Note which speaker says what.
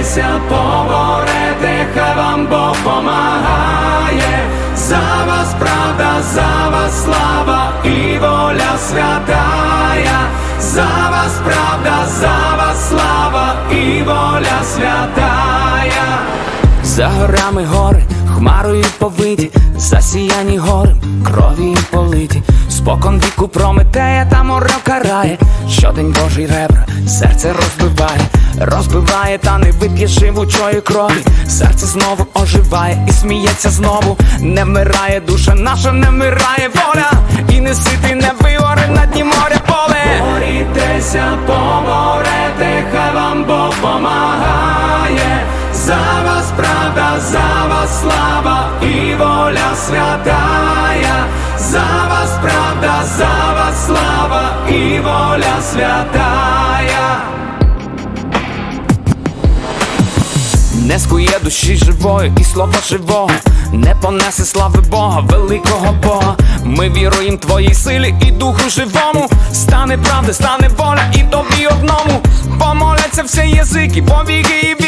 Speaker 1: борітеся, поборете, хай вам Бог помагає. За вас правда, за вас слава і воля святая. За вас правда, за вас слава і воля святая. За горами гори, хмарою повиті, засіяні горем, крові политі, спокон віку прометея та море карає, щодень Божий ребра, серце розбиває, розбиває, та не вип'є живучої крові, серце знову оживає і сміється знову, не вмирає душа наша, не вмирає воля, і не сити, не вигоре на дні моря поле. Борітеся, поморете, хай вам Бог помагає. За вас правда, за слава і воля святая. За вас правда, за вас слава і воля святая. Не скує душі живої і слова живого, не понесе слави Бога, великого Бога. Ми віруємо твоїй силі і духу живому. Стане правда, стане воля і тобі одному. Помоляться всі язики, повіки і